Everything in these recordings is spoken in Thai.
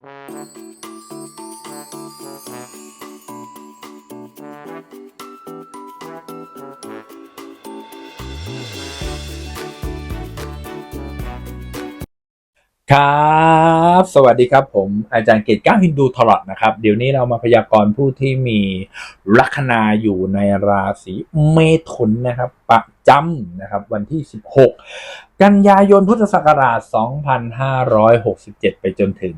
ครับสวัสดีครับผมอาจารย์เกตก้าฮินดูทลอดนะครับ เดี๋ยวนี้เรามาพยากรณ์ผู้ที่มีลัคนาอยู่ในราศีเมถุนนะครับ ประ จำนะครับวันที่ 16 กันยายนพุทธศักราช 2567 ไปจนถึง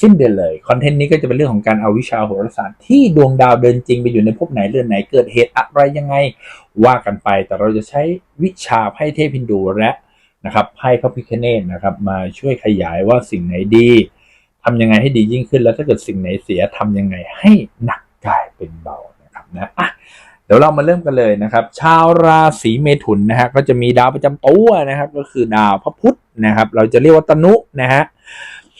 สิ้นเดือนเลย คอนเทนต์นี้ก็จะเป็นเรื่องของการเอาวิชาโหราศาสตร์ที่ดวงดาวเดินจริงไปอยู่ในภพไหนเรือนไหนเกิดเหตุอะไรยังไงว่ากันไป แต่เราจะใช้วิชาไพ่เทพฮินดูและนะครับไพ่พระพิคเนตนะครับมาช่วยขยายว่าสิ่งไหนดีทำยังไงให้ดียิ่งขึ้นแล้วถ้าเกิดสิ่งไหนเสียทำยังไงให้หนักกลายเป็นเบานะครับนะอะ เดี๋ยวเรามาเริ่มกันเลยนะครับ ชาวราศีเมถุนนะฮะก็จะมีดาวประจำตัวนะครับ ก็คือดาวพระพุธนะครับ เราจะเรียกว่าตนุนะฮะ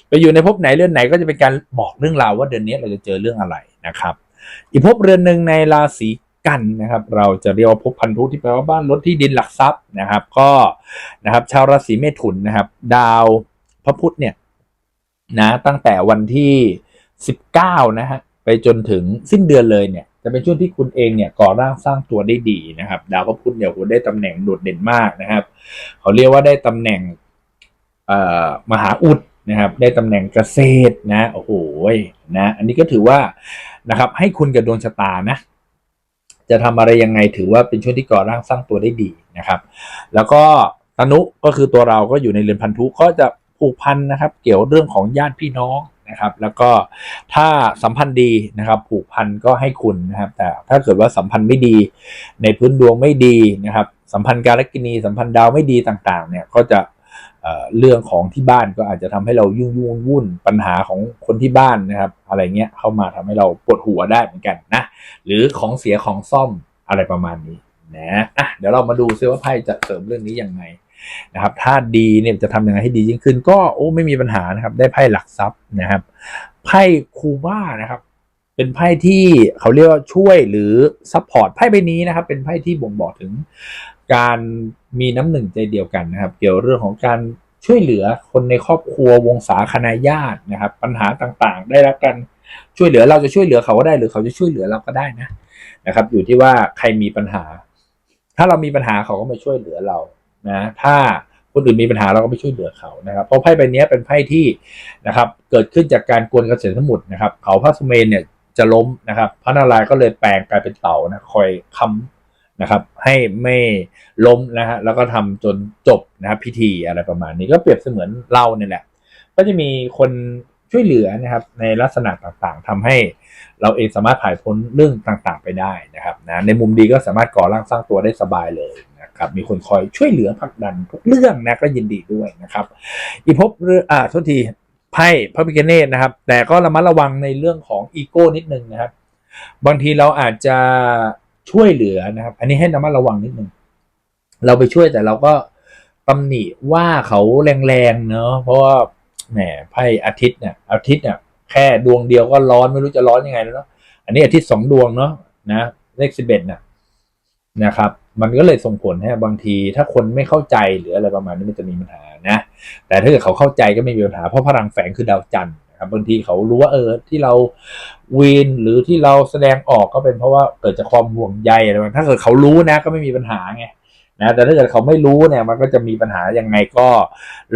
ไปอยู่ในภพไหนเรือนไหนก็จะเป็นการบอกเรื่องราวว่าเดือนนี้เราจะเจอเรื่องอะไรนะครับ อีกภพเรือนหนึ่งในราศีกันนะครับ เราจะเรียกว่าภพพันธุที่แปลว่าบ้านรถที่ดินหลักทรัพย์นะครับ ก็นะครับ ชาวราศีเมถุนนะครับ ดาวพระพุธเนี่ยนะตั้งแต่วันที่สิบเก้านะฮะไปจนถึงสิ้นเดือนเลยเนี่ย จะเป็นช่วงที่คุณเองเนี่ยก่อร่างสร้างตัวได้ดีนะครับ ดาวพระพุธเนี่ยโหได้ตำแหน่งโดดเด่นมากนะครับ เขาเรียกว่าได้ตำแหน่งมหาอุดนะครับ ได้ตำแหน่งเกษตรนะโอ้โหนะอันนี้ก็ถือว่านะครับ ให้คุณกับดวงชะตานะจะทำอะไรยังไงถือว่าเป็นช่วงที่ก่อร่างสร้างตัวได้ดีนะครับ แล้วก็ตนุก็คือตัวเราก็อยู่ในเรือนพันธุก็จะผูกพันนะครับ เกี่ยวเรื่องของญาติพี่น้อง นะครับ แล้วก็ถ้าสัมพันธ์ดีนะครับ ผูกพันก็ให้คุณนะครับ แต่ถ้าเกิดว่าสัมพันธ์ไม่ดี ในพื้นดวงไม่ดีนะครับ สัมพันธ์การกินีสัมพันธ์ดาวไม่ดีต่างๆ เนี่ยก็จะเเรื่องของที่บ้านก็อาจจะทำให้เรายุ่งยุ่งวุ่นปัญหาของคนที่บ้านนะครับ อะไรเงี้ยเข้ามาทำให้เราปวดหัวได้เหมือนกันนะ หรือของเสียของซ่อมอะไรประมาณนี้นะอะเดี๋ยวเรามาดูซิว่าไพ่จะเสริมเรื่องนี้ยังไง นะครับถ้าดีเนี่ยจะทำยังไงให้ดียิ่งขึ้น ก็โอ้ไม่มีปัญหานะครับ ได้ไพ่หลักทรัพย์นะครับ ไพ่คูบ้านะครับ เป็นไพ่ที่เขาเรียกว่าช่วยหรือซัพพอร์ตไพ่ใบนี้นะครับ เป็นไพ่ที่บ่งบอกถึงการมีน้ำหนึ่งใจเดียวกันนะครับ เกี่ยวเรื่องของการช่วยเหลือคนในครอบครัววงศาคณาญาตินะครับ ปัญหาต่างๆ ได้รับการช่วยเหลือเราจะช่วยเหลือเขาก็ได้หรือเขาจะช่วยเหลือเราก็ได้นะนะครับ อยู่ที่ว่าใครมีปัญหา ถ้าเรามีปัญหาเขาก็มาช่วยเหลือเรา นะถ้าคนอื่นมีปัญหาเราก็ไปช่วยเหลือเขานะครับเพราะไพ่ใบนี้เป็นไพ่ที่นะครับเกิดขึ้นจากการกวนกระแสสมุทรนะครับ เขาพระสุเมนเนี่ยจะล้มนะครับ พระนารายณ์ก็เลยแปลงกลายเป็นเต่านะคอยค้ำนะครับ ให้ไม่ล้มนะฮะแล้วก็ทำจนจบนะครับพิธีอะไรประมาณนี้ก็เปรียบเสมือนเราเนี่ยแหละ ก็จะมีคนช่วยเหลือนะครับในลักษณะต่างๆทำให้เราเองสามารถผ่านพ้นเรื่องต่างๆ ไปได้นะครับนะในมุมดีก็สามารถก่อร่างสร้างตัวได้สบายเลย นะครับมีคนคอยช่วยเหลือผลักดันทุกเรื่องนะก็ยินดีด้วยนะครับอีพบเรื่องอ่าโทษทีไพ่พระพิกเนตนะครับ แต่ก็ระมัดระวังในเรื่องของอีโก้นิดนึงนะครับ บางทีเราอาจจะช่วยเหลือนะครับ อันนี้ให้ระมัดระวังนิดนึงเราไปช่วยแต่เราก็ตำหนิว่าเขาแรงๆเนอะเพราะว่าแหมไพ่อาทิตย์เนี่ยอาทิตย์เนี่ยแค่ดวงเดียวก็ร้อนไม่รู้จะร้อนยังไงแล้วเนาะอันนี้อาทิตย์สองดวงเนาะนะเลขสิบเอ็ดน่ะ นะครับ มันก็เลยส่งผลให้บางทีถ้าคนไม่เข้าใจหรืออะไรประมาณนี้มันจะมีปัญหานะ แต่ถ้าเกิดเขาเข้าใจก็ไม่มีปัญหาเพราะพลังแฝงคือดาวจันทร์นะครับบางทีเขารู้ว่าเออที่เราวีนหรือที่เราแสดงออกก็เป็นเพราะว่าเกิดจากความห่วงใยอะไรบบนั้นถ้าเกิดเขารู้นะก็ไม่มีปัญหาไงนะแต่ถ้าเกิดเขาไม่รู้เนี่ยมันก็จะมีปัญหายังไงก็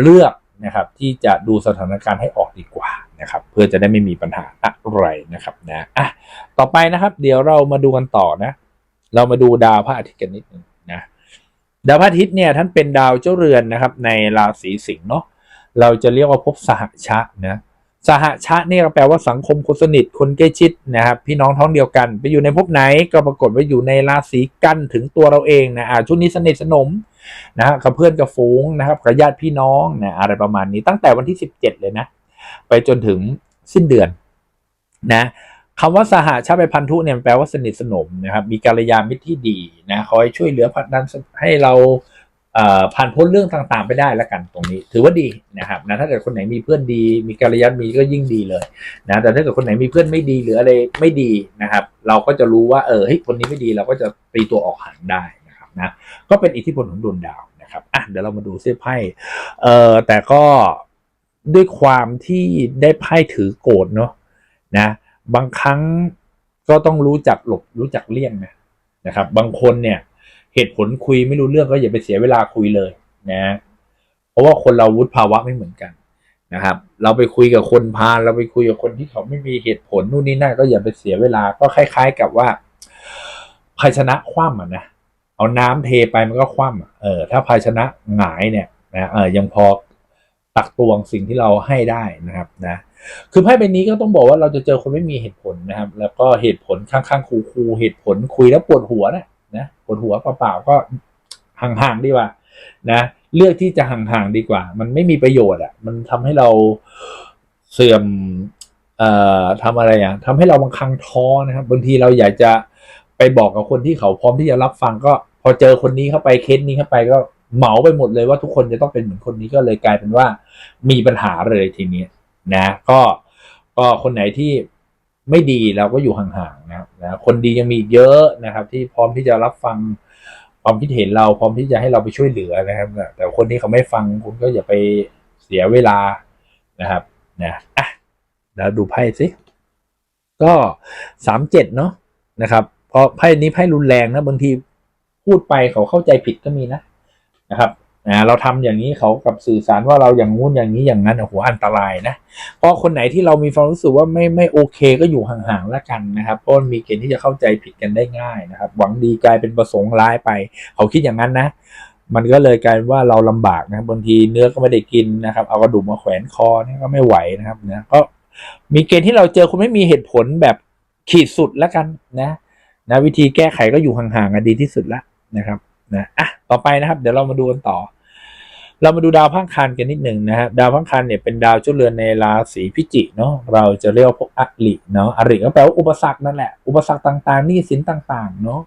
เลือกนะครับ ที่จะดูสถานการณ์ให้ออกดีกว่านะครับ เพื่อจะได้ไม่มีปัญหาอะไรนะครับนะอะต่อไปนะครับ เดี๋ยวเรามาดูกันต่อนะ เรามาดูดาวพระอาทิตย์กันนิดนึงนะดาวพระอาทิตย์เนี่ยท่านเป็นดาวเจ้าเรือนนะครับ ในราศีสิงห์เนาะเราจะเรียกว่าภพสหชะนะสหชะเนี่ยแปลว่าสังคมคนสนิทคนใกล้ชิดนะครับพี่น้องท้องเดียวกัน ไปอยู่ในภพไหนก็ปรากฏว่าอยู่ในราศีกันถึงตัวเราเองนะอ่าช่วงนี้สนิทสนมนะฮะกับเพื่อนกับฝูงนะครับกับญาติพี่น้องนะอะไรประมาณนี้ตั้งแต่วันที่สิบเจ็ดเลยนะ ไปจนถึงสิ้นเดือนนะ คำว่าสหชาติพันธุเนี่ยแปลว่าสนิทสนมนะครับ มีกัลยามิตรที่ดีนะคอยช่วยเหลือผลักดันให้เราผ่านพ้นเรื่องต่างๆ ไปได้แล้วกันตรงนี้ ถือว่าดีนะครับนะถ้าเกิดคนไหนมีเพื่อนดี มีกัลยาณมีก็ยิ่งดีเลยนะแต่ถ้าเกิดคนไหนมีเพื่อนไม่ดีหรืออะไรไม่ดีนะครับ เราก็จะรู้ว่าเออเฮ้ยคนนี้ไม่ดีเราก็จะตีตัวออกห่างได้นะครับนะก็เป็นอิทธิพลของดวงดาวนะครับอะเดี๋ยวเรามาดูเสื้อไพ่เอ่อแต่ก็ด้วยความที่ได้ไพ่ถือโกรธเนาะนะ บางครั้งก็ต้องรู้จักหลบรู้จักเลี่ยงนะนะครับ บางคนเนี่ย เหตุผลคุยไม่รู้เรื่องก็อย่าไปเสียเวลาคุยเลยนะเพราะว่าคนเราวุฒิภาวะไม่เหมือนกันนะครับ เราไปคุยกับคนพาเราไปคุยกับคนที่เขาไม่มีเหตุผลนู่นนี่นั่นก็อย่าไปเสียเวลาก็คล้าย ๆ กับว่าภาชนะคว่ำอะนะเอาน้ำเทไปมันก็คว่ำเออถ้าภาชนะหงายเนี่ยนะเออยังพอ ตักตวงสิ่งที่เราให้ได้นะครับนะคือไพ่ใบนี้ก็ต้องบอกว่าเราจะเจอคนไม่มีเหตุผลนะครับ แล้วก็เหตุผลข้างๆคูๆเหตุผลคุยแล้วปวดหัวนะนะปวดหัวเปล่าๆก็ห่างๆดีกว่านะเลือกที่จะห่างๆดีกว่า มันไม่มีประโยชน์อะ มันทำให้เราเสื่อมเอ่อทำอะไรอะทำให้เราบางครั้งท้อนะครับบางทีเราอยากจะไปบอกกับคนที่เขาพร้อมที่จะรับฟังก็พอเจอคนนี้เข้าไปเคสนี้เข้าไปก็ เหมาไปหมดเลยว่าทุกคนจะต้องเป็นเหมือนคนนี้ก็เลยกลายเป็นว่า มีปัญหาเลยทีนี้นะ ก็ก็คนไหนที่ไม่ดีเราก็อยู่ห่างๆนะนะคนดียังมีเยอะนะครับ ที่พร้อมที่จะรับฟังความคิดเห็นเราพร้อมที่จะให้เราไปช่วยเหลือนะครับ แต่คนที่เขาไม่ฟังคุณก็อย่าไปเสียเวลานะครับนะอะแล้วดูไพ่สิก็สามเจ็ดเนาะนะครับเพราะไพ่นี้ไพ่รุนแรงนะบางทีพูดไปเขาเข้าใจผิดก็มีนะ นะครับนะเราทำอย่างนี้เขากับสื่อสารว่าเราอย่างงู้นอย่างนี้อย่างนั้นโอ้โหอันตรายนะเพราะคนไหนที่เรามีความรู้สึกว่าไม่ไม่โอเคก็อยู่ห่างๆแล้วกันนะครับเพราะมันมีเกณฑ์ที่จะเข้าใจผิดกันได้ง่ายนะครับ หวังดีกลายเป็นประสงค์ร้ายไป เขาคิดอย่างนั้นนะ มันก็เลยกลายเป็นว่าเราลำบากนะบางทีเนื้อก็ไม่ได้กินนะครับ เอากระดูกมาแขวนคอนี่ก็ไม่ไหวนะครับนะก็มีเกณฑ์ที่เราเจอคนไม่มีเหตุผลแบบขีดสุดแล้วกันนะนะวิธีแก้ไขก็อยู่ห่างๆกันดีที่สุดละนะครับ นะอะต่อไปนะครับ เดี๋ยวเรามาดูกันต่อ เรามาดูดาวพังคันกันนิดหนึ่งนะครับดาวพังคันเนี่ยเป็นดาวจ้าเรือนในราศีพิจิกเนาะเราจะเรียกว่าพวกอริเนาะอริก็แปลว่าอุปสรรคนั่นแหละอุปสรรคต่างๆนี้สินต่างๆเนาะ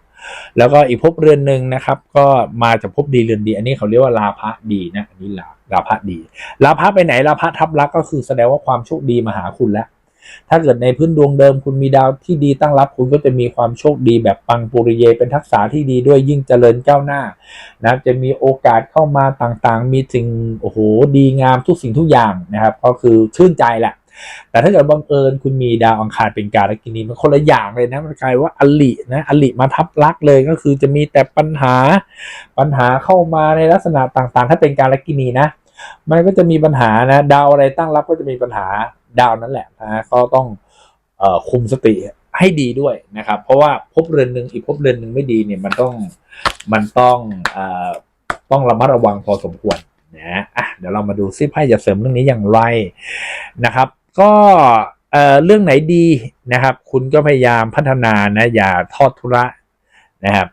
แล้วก็อีกภพเรือนหนึ่งนะครับ ก็มาจากภพดีเรือนดี อันนี้เขาเรียกว่าลาภะดีนะอันนี้ลาลาภะดีลาภะไปไหนลาภะทับลักก็คือแสดงว่าความโชคดีมาหาคุณแล้ว ถ้าเกิดในพื้นดวงเดิมคุณมีดาวที่ดีตั้งรับคุณก็จะมีความโชคดีแบบปังปุริเย เป็นทักษะที่ดีด้วยยิ่งเจริญก้าวหน้านะจะมีโอกาสเข้ามาต่างๆ มีสิ่งโอ้โหดีงามทุกสิ่งทุกอย่างนะครับ ก็คือชื่นใจแหละแต่ถ้าเกิดบังเอิญคุณมีดาวอังคารเป็นการกินีมันคนละอย่างเลยนะมันกลายว่าอลินะอลิมาทับลักเลยก็คือจะมีแต่ปัญหาปัญหาเข้ามาในลักษณะต่างๆ ถ้าเป็นการกินีนะ มันก็จะมีปัญหานะ ดาวอะไรตั้งรับก็จะมีปัญหา ดาวนั่นแหละนะก็ต้องอคุมสติให้ดีด้วยนะครับ เพราะว่าภพเรือนหนึ่งอีกภพเรือนหนึ่งไม่ดีเนี่ยมันต้องมันต้องอต้องระมัดระวังพอสมควรนะอะเดี๋ยวเรามาดูซิไพ่จะเสริมเรื่องนี้อย่างไรนะครับ ก็เอ่อเรื่องไหนดีนะครับ คุณก็พยายามพัฒนานะ อย่าทอดทุระนะครับ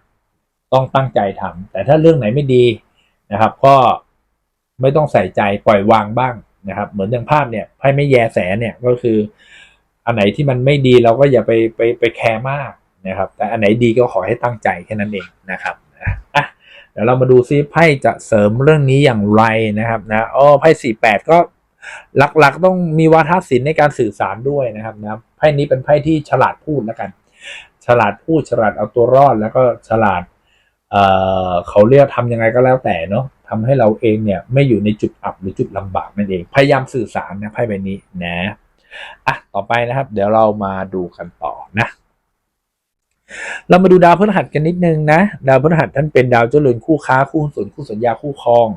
ต้องตั้งใจทำแต่ถ้าเรื่องไหนไม่ดีนะครับ ก็ไม่ต้องใส่ใจปล่อยวางบ้าง นะครับ เหมือนอย่างภาพเนี่ยไพ่ไม่แยแสเนี่ยก็คือ อันไหนที่มันไม่ดีเราก็อย่าไปไปไปแคร์มากนะครับ แต่อันไหนดีก็ขอให้ตั้งใจแค่นั้นเองนะครับอะเดี๋ยวเรามาดูซิไพ่จะเสริมเรื่องนี้อย่างไรนะครับนะอ๋อไพ่สี่แปดก็หลักๆต้องมีวาทศิลป์ในการสื่อสารด้วยนะครับนะไพ่นี้เป็นไพ่ที่ฉลาดพูดแล้วกัน ฉลาดพูดฉลาดเอาตัวรอดแล้วก็ฉลาดเอ่อเขาเรียกทำยังไงก็แล้วแต่เนาะ ทำให้เราเองเนี่ยไม่อยู่ในจุดอับหรือจุดลำบากนั่นเอง พยายามสื่อสารนะไพ่ใบนี้นะอะต่อไปนะครับ เดี๋ยวเรามาดูกันต่อนะ เรามาดูดาวพฤหัสกันนิดนึงนะ ดาวพฤหัสท่านเป็นดาวเจ้าเรือนคู่ค้าคู่ส่วนคู่สัญญาคู่ครอง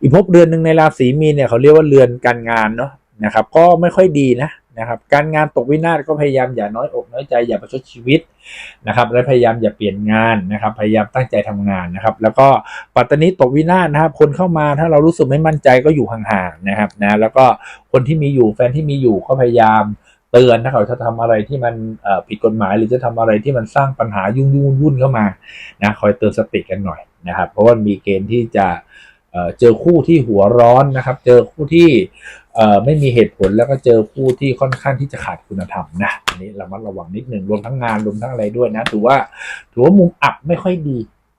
อีกภพเรือนหนึ่งในราศีมีนเนี่ยเขาเรียกว่าเรือนการงานเนาะนะครับ ก็ไม่ค่อยดีนะนะครับ การงานตกวินาศก็พยายามอย่าน้อยอกน้อยใจอย่าประชดชีวิต นะครับ และพยายามอย่าเปลี่ยนงานนะครับ พยายามตั้งใจทำงานนะครับ แล้วก็ปัตตานีตกวินาศนะครับ คนเข้ามาถ้าเรารู้สึกไม่มั่นใจก็อยู่ห่างๆนะครับนะแล้วก็คนที่มีอยู่แฟนที่มีอยู่ก็พยายามเตือนถ้าเขาจะทำอะไรที่มันผิดกฎหมาย หรือจะทำอะไรที่มันสร้างปัญหายุ่งยุ่งวุ่นเข้ามานะคอยเตือนสติกันหน่อยนะครับ เพราะว่ามีเกณฑ์ที่จะ เออเจอคู่ที่หัวร้อนนะครับ เจอคู่ที่เออไม่มีเหตุผลแล้วก็เจอคู่ที่ค่อนข้างที่จะขาดคุณธรรมนะอันนี้ระมัดระวังนิดหนึ่งรวมทั้งงานรวมทั้งอะไรด้วยนะถือว่าถือว่ามุมอับไม่ค่อยดี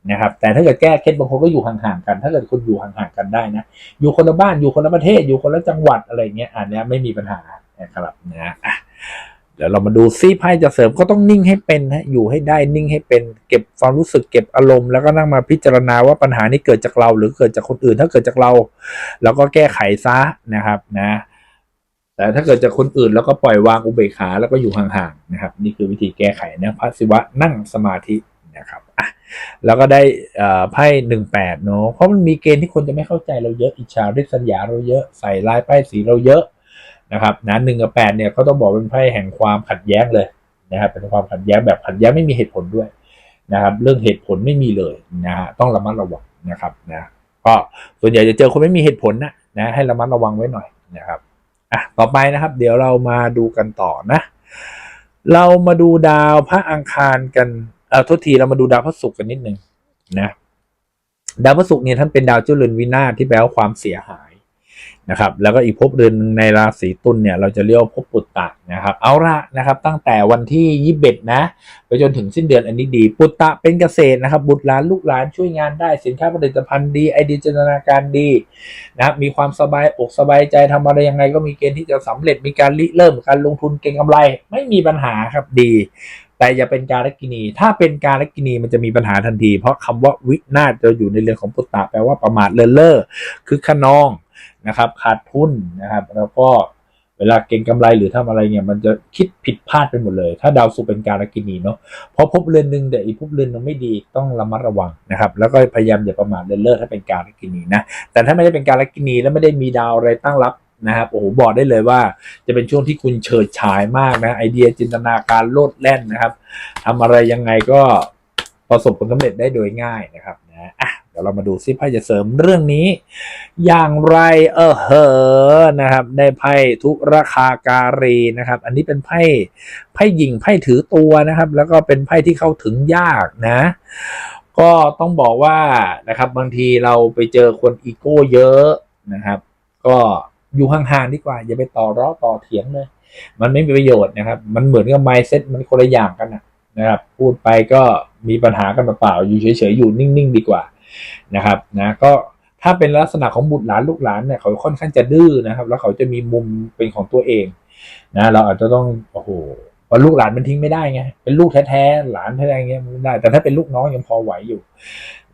นะครับ แต่ถ้าเกิดแก้เคล็ดบางคนก็อยู่ห่างๆกัน ถ้าเกิดคุณอยู่ห่างๆกันได้นะ อยู่คนละบ้านอยู่คนละประเทศอยู่คนละจังหวัดอะไรเงี้ยอันนี้ไม่มีปัญหานะครับนะ เดี๋ยวเรามาดูซิไพ่จะเสริมก็ต้องนิ่งให้เป็นฮะอยู่ให้ได้นิ่งให้เป็น เก็บความรู้สึกเก็บอารมณ์แล้วก็นั่งมาพิจารณาว่าปัญหานี้เกิดจากเรา หรือเกิดจากคนอื่น ถ้าเกิดจากเราเราก็แก้ไขซะนะครับนะ แต่ถ้าเกิดจากคนอื่น แล้วก็ปล่อยวางอุเบกขาแล้วก็อยู่ห่างๆนะครับ นี่คือวิธีแก้ไขนะพระศิวะนั่งสมาธินะครับอะแล้วก็ได้อ่ไพ่หนึ่งแปดเนาะเพราะมันมีเกณฑ์ที่คนจะไม่เข้าใจเราเยอะอิจฉาริษยาเราเยอะใส่ลายป้ายสีเราเยอะ นะครับนะหนึ่งกับแปดเนี่ยก็ต้องบอกเป็นไพ่แห่งความขัดแย้งเลยนะครับเป็นความขัดแย้งแบบขัดแย้งไม่มีเหตุผลด้วยนะครับเรื่องเหตุผลไม่มีเลยนะฮะต้องระมัดระวังนะครับนะก็ส่วนใหญ่จะเจอคนไม่มีเหตุผลนะนะให้ระมัดระวังไว้หน่อยนะครับอะต่อไปนะครับ เดี๋ยวเรามาดูกันต่อนะ เรามาดูดาวพระอังคารกันเออทษทีเรามาดูดาวพระศุกร์กันนิดนึงนะดาวพระศุกร์เนี่ยท่านเป็นดาวเจ้าเรือนวินาศที่แปลว่าความเสียหาย นะครับแล้วก็อีกภพเรือนหนึ่งในราศีตุลเนี่ยเราจะเรียกว่าภพปุตตะนะครับเอาละนะครับตั้งแต่วันที่ยี่สิบเอ็ดนะ ไปจนถึงสิ้นเดือนอันนี้ดี ปุตตะเป็นเกษตรนะครับบุตรหลานลูกหลานช่วยงานได้สินค้าผลิตภัณฑ์ดีไอเดียจินตนาการดีนะครับมีความสบายอกสบายใจทำอะไรยังไงก็มีเกณฑ์ที่จะสำเร็จมีการริเริ่มการลงทุนเก็งกำไร ไม่มีปัญหาครับดี แต่อย่าเป็นการลกินี ถ้าเป็นการลกินีมันจะมีปัญหาทันที เพราะคำว่าวินาศจะอยู่ในเรื่องของปุตตะแปลว่าประมาทเลินเล่อคือขนอง นะครับ ขาดทุนนะครับ แล้วก็เวลาเก็งกำไรหรือทำอะไรเนี่ยมันจะคิดผิดพลาดไปหมดเลย ถ้าดาวศุเป็นการลกินีเนาะเพราะภพเรือนหนึ่งแต่อีกภพเรือนหนึงไม่ดีต้องระมัดระวังนะครับ แล้วก็พยายามอย่าประมาทเลินเล่อถ้าเป็นการลกินีนะแต่ถ้าไม่ได้เป็นการลกินีแล้วไม่ได้มีดาวอะไรตั้งรับนะครับโอ้โหบอกได้เลยว่าจะเป็นช่วงที่คุณเฉิดฉายมากนะไอเดียจินตนาการโลดแล่นนะครับทำอะไรยังไงก็ประสบผลสำเร็จได้โดยง่ายนะครับนะอะ เดี๋ยวเรามาดูซิไพ่จะเสริมเรื่องนี้ อย่างไรเออเหอนะครับ ได้ไพ่ทุราคาการีนะครับ อันนี้เป็นไพ่ไพ่หญิงไพ่ถือตัวนะครับ แล้วก็เป็นไพ่ที่เข้าถึงยากนะก็ต้องบอกว่านะครับบางทีเราไปเจอคนอีโก้เยอะนะครับ ก็อยู่ห่างๆดีกว่า อย่าไปต่อร้อต่อเถียงเลย มันไม่มีประโยชน์นะครับ มันเหมือนกับไมเซ็ตมันคนละอย่างกันนะนะครับ พูดไปก็มีปัญหากันเปล่าๆอยู่เฉยๆอยู่นิ่ง ๆ ดีกว่า นะครับนะก็ถ้าเป็นลักษณะของบุตรหลานลูกหลานเนี่ยเขาค่อนข้างจะดื้อนะครับ แล้วเขาจะมีมุมเป็นของตัวเองนะเราอาจจะต้องโอ้โหพราลูกหลานมันทิ้งไม่ได้ไงเป็นลูกแท้ๆหลานแท้ๆอย่างเงี้ยมันไม่ได้ แต่ถ้าเป็นลูกน้องยังพอไหวอยู่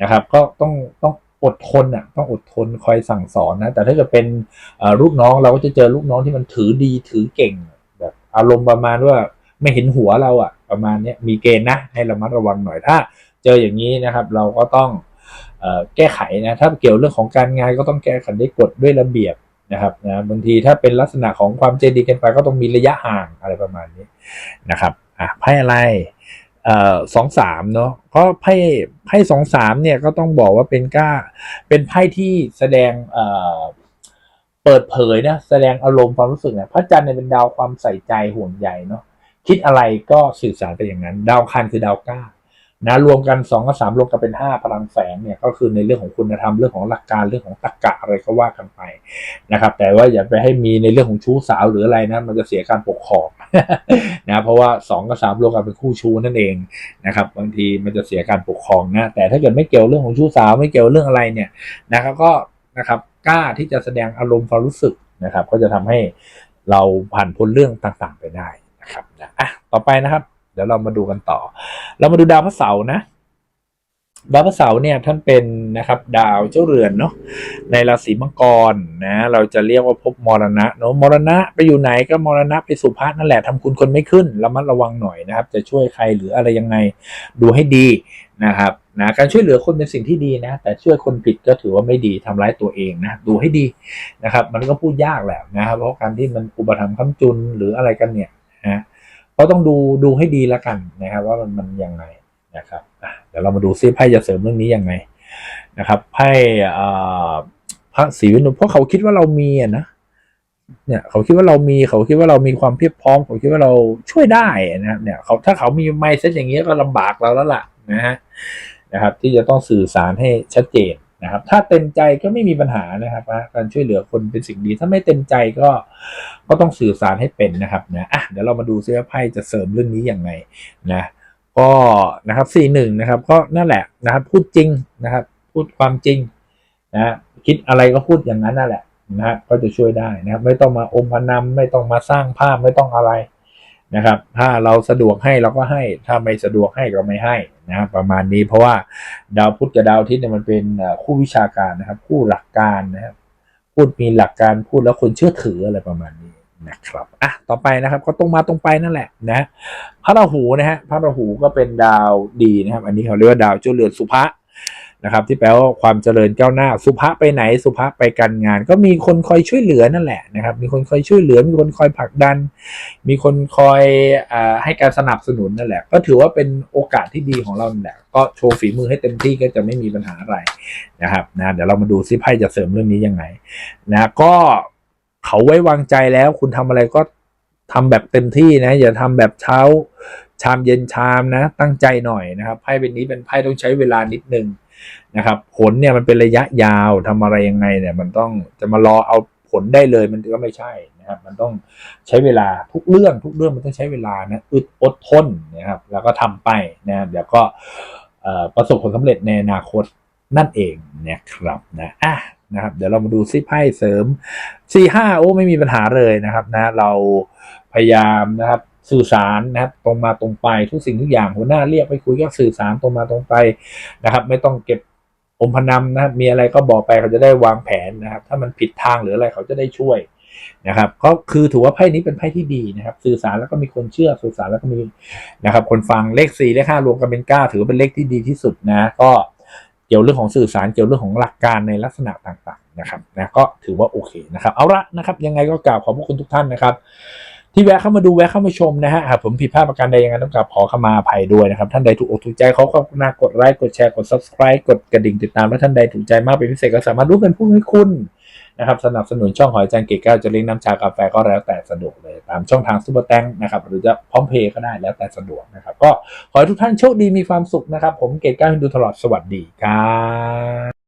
นะครับ ก็ต้องต้องอดทนอะต้องอดทนคอยสั่งสอนนะแต่ถ้าเกิดเป็นลูกน้องเราก็จะเจอลูกน้องที่มันถือดีถือเก่ง แบบอารมณ์ประมาณว่าไม่เห็นหัวเราอะ ประมาณนี้มีเกณฑ์นะให้ระมัดระวังหน่อยถ้า เจออย่างนี้นะครับ เราก็ต้อง แก้ไขนะถ้าเกี่ยวเรื่องของการงานก็ต้องแก้ไขด้วยกฎด้วยระเบียบนะครับนะบางทีถ้าเป็นลักษณะของความใจดีกันไปก็ต้องมีระยะห่างอะไรประมาณนี้นะครับอะไพ่อะไรเอ่อสองสามเนาะเพราะไพ่ไพ่สองสามเนี่ยก็ต้องบอกว่าเป็นก้าเป็นไพ่ที่แสดงเอ่อเปิดเผยนะแสดงอารมณ์ความรู้สึกเนี่ยพระจันทร์เนี่ยเป็นดาวความใส่ใจห่วงใยเนาะคิดอะไรก็สื่อสารไปอย่างนั้น ดาวคันคือดาวก้า นะรวมกัน2กับ3รวมกันเป็น 5 พลังแฝงเนี่ยก็คือในเรื่องของคุณธรรมเรื่องของหลักการเรื่องของตรรกะอะไรก็ว่ากันไปนะครับ แต่ว่าอย่าไปให้มีในเรื่องของชู้สาวหรืออะไรนะมันจะเสียการปกครองนะเพราะว่า 2 กับ 3 รวมกันเป็นคู่ชู้นั่นเองนะครับบางทีมันจะเสียการปกครองนะแต่ถ้าเกิดไม่เกี่ยวเรื่องของชู้สาวไม่เกี่ยวเรื่องอะไรเนี่ยนะครับก็นะครับกล้าที่จะแสดงอารมณ์ความรู้สึกนะครับ ก็จะทำให้เราผ่านพ้นเรื่องต่างๆไปได้นะครับนะอะต่อไปนะครับ ดี๋ยวเรามาดูกันต่อ เรามาดูดาวพระเสาร์นะ ดาวพระเสาร์เนี่ยท่านเป็นนะครับดาวเจ้าเรือนเนาะในราศีมังกรนะ เราจะเรียกว่าภพมรณะเนาะมรณะไปอยู่ไหนก็มรณะไปสู่พระนั่นแหละทำคุณคนไม่ขึ้นระมัดระวังหน่อยนะครับ จะช่วยใครหรืออะไรยังไงดูให้ดีนะครับนะการช่วยเหลือคนเป็นสิ่งที่ดีนะ แต่ช่วยคนผิดก็ถือว่าไม่ดีทำร้ายตัวเองนะดูให้ดีนะครับ มันก็พูดยากแหละนะครับเพราะการที่มันอุปถัมภ์ค้ำจุนหรืออะไรกันเนี่ยนะ ก็ต้องดูดูให้ดีแล้วกันนะครับว่ามันมันยังไงนะครับเดี๋ยวเรามาดูซิไพ่จะเสริมเรื่องนี้ยังไงนะครับไพ่พระศรีวินุเพราะเขาคิดว่าเรามีอะนะเนี่ยเขาคิดว่าเรามีเขาคิดว่าเรามีความเพียบพร้อม เขาคิดว่าเราช่วยได้นะครับเนี่ยเขาถ้าเขามีไมเซตอย่างนี้ยก็ลำบากเราแล้วล่ะนะฮะนะครับ ที่จะต้องสื่อสารให้ชัดเจน นะครับ ถ้าเต็มใจก็ไม่มีปัญหานะครับการช่วยเหลือคนเป็นสิ่งดี ถ้าไม่เต็มใจก็ก็ต้องสื่อสารให้เป็นนะครับนะอะเดี๋ยวเรามาดูซิว่าไพ่จะเสริมเรื่องนี้อยังไงนะก็นะครับสี่หนึ่งนะครับ ก็นั่นแหละนะครับ พูดจริงนะครับ พูดความจริงนะคิดอะไรก็พูดอย่างนั้นนั่นแหละนะฮะก็จะช่วยได้นะครับ ไม่ต้องมาอมพนำไม่ต้องมาสร้างภาพไม่ต้องอะไร นะครับ ถ้าเราสะดวกให้เราก็ให้ ถ้าไม่สะดวกให้ก็ไม่ให้นะครับประมาณนี้เพราะว่าดาวพุธกับดาวอาทิตย์เนี่ยมันเป็นคู่วิชาการนะครับ คู่หลักการนะครับ พูดมีหลักการพูดแล้วคนเชื่อถืออะไรประมาณนี้นะครับอะต่อไปนะครับ ก็ตรงมาตรงไปนั่นแหละนะพระราหูนะฮะพระราหูก็เป็นดาวดีนะครับ อันนี้เขาเรียกว่าดาวเจ้าเรือนสุภะ นะครับที่แปลว่าความเจริญก้าวหน้า สุภะไปไหน สุภะไปการงาน ก็มีคนคอยช่วยเหลือนั่นแหละนะครับ มีคนคอยช่วยเหลือ มีคนคอยผลักดัน มีคนคอยอให้การสนับสนุนนั่นแหละ ก็ถือว่าเป็นโอกาสที่ดีของเราแหละก็โชว์ฝีมือให้เต็มที่ก็จะไม่มีปัญหาอะไรนะครับนะเดี๋ยวเรามาดูซิไพ่จะเสริมเรื่องนี้ยังไงนะก็เขาไว้วางใจแล้วคุณทำอะไรก็ทำแบบเต็มที่นะอย่าทำแบบเช้าชามเย็นชามนะ ตั้งใจหน่อยนะครับไพ่เป็นนี้เป็นไพ่ต้องใช้เวลานิดนึง นะครับผลเนี่ยมันเป็นระยะยาวทำอะไรยังไงเนี่ยมันต้องจะมารอเอาผลได้เลยมันก็ไม่ใช่นะครับมันต้องใช้เวลาทุกเรื่องทุกเรื่องมันต้องใช้เวลานะอึดอดทนนะครับแล้วก็ทำไปนะเดี๋ยวก็ประสบผลสำเร็จในอนาคตนั่นเองนะครับนะอะนะครับเดี๋ยวเรามาดูซิไพ่เสริมสี่ห้าโอ้ไม่มีปัญหาเลยนะครับนะเราพยายามนะครับสื่อสารนะครับตรงมาตรงไปทุกสิ่งทุกอย่างหัวหน้าเรียกไปคุยก็สื่อสารตรงมาตรงไปนะครับ ไม่ต้องเก็บ อมพนำนะครับมีอะไรก็บอกไปเขาจะได้วางแผนนะครับ ถ้ามันผิดทางหรืออะไรเขาจะได้ช่วยนะครับก็คือถือว่าไพ่นี้เป็นไพ่ที่ดีนะครับ สื่อสารแล้วก็มีคนเชื่อสื่อสารแล้วก็มีนะครับ คนฟังเลขสี่เลขห้ารวมกันเป็นเก้าถือว่าเป็นเลขที่ดีที่สุดนะ ก็เกี่ยวเรื่องของสื่อสารเกี่ยวเรื่องของหลักการในลักษณะต่างๆนะครับนะก็ถือว่าโอเคนะครับ เอาละนะครับ ยังไงก็กล่าวขอบพระคุณทุกท่านนะครับ ที่แวะเข้ามาดูแวะเข้ามาชมนะฮะหากผมผิดพลาดประการใดยังไงต้องกราบขอขมาอภัยด้วยนะครับท่านใดถูกอกถูกใจขอความกรุณากดไลค์กดแชร์กด subscribe กดกระดิ่งติดตามและท่านใดถูกใจมากเป็นพิเศษก็สามารถร่วมเป็นผู้ให้คุณนะครับสนับสนุนช่องหอยจานเกตแก้วจะเลี้ยงน้ำชากาแฟก็แล้วแต่สะดวกเลย ตามช่องทางซูเปอร์แตงนะครับหรือจะพร้อมเพย์ก็ได้แล้วแต่สะดวกนะครับ ก็ขอให้ทุกท่านโชคดีมีความสุขนะครับ ผมเกตแก้วฮินดูตลอดสวัสดีครับ